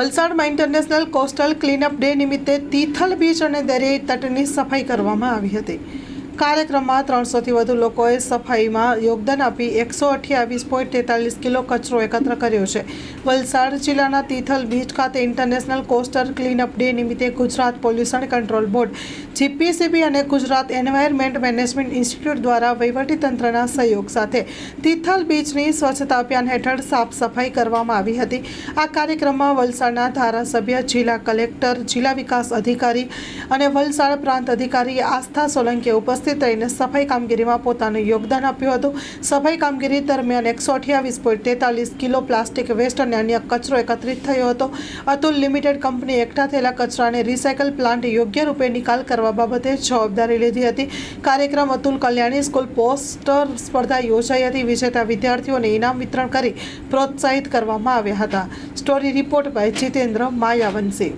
વલસાડમાં international coastal clean-up day નિમિત્તે Tithal beach અને દરિયાઈ તટની સફાઈ કરવામાં આવી હતી. કાર્યક્રમમાં ત્રણસોથી વધુ લોકોએ સફાઈમાં યોગદાન આપી એકસો અઠ્યાવીસ પોઈન્ટ તેતાલીસ કિલો કચરો એકત્ર કર્યો છે. વલસાડ જિલ્લાના તિથલ બીચ ખાતે ઇન્ટરનેશનલ કોસ્ટર ક્લીનઅપ ડે નિમિત્તે Gujarat pollution control board, GPCB અને ગુજરાત એન્વાયરમેન્ટ મેનેજમેન્ટ ઇન્સ્ટિટ્યૂટ દ્વારા વહીવટીતંત્રના સહયોગ સાથે તિથલ બીચની સ્વચ્છતા અભિયાન હેઠળ સાફ સફાઈ કરવામાં આવી હતી. આ કાર્યક્રમમાં વલસાડના ધારાસભ્ય જિલ્લા કલેક્ટર, જિલ્લા વિકાસ અધિકારી અને વલસાડ પ્રાંત અધિકારી આસ્થા સોલંકીએ ઉપસ્થિત રહીને સફાઈ કામગીરીમાં પોતાનું યોગદાન આપ્યું હતું. સફાઈ કામગીરી દરમિયાન એકસો અઠ્યાવીસ પોઈન્ટ તેતાલીસ કિલો પ્લાસ્ટિક વેસ્ટ અને અન્ય કચરો એકત્રિત થયો હતો. અતુલ લિમિટેડ કંપની એકઠા થયેલા કચરાને રિસાયકલ પ્લાન્ટ યોગ્ય રૂપે નિકાલ કરવા બાબતે જવાબદારી લીધી હતી. કાર્યક્રમ અતુલ કલ્યાણી સ્કૂલ પોસ્ટર સ્પર્ધા યોજાઈ હતી. વિજેતા વિદ્યાર્થીઓને ઇનામ વિતરણ કરી પ્રોત્સાહિત કરવામાં આવ્યા હતા. Story report by Jitendra Mayavanshi.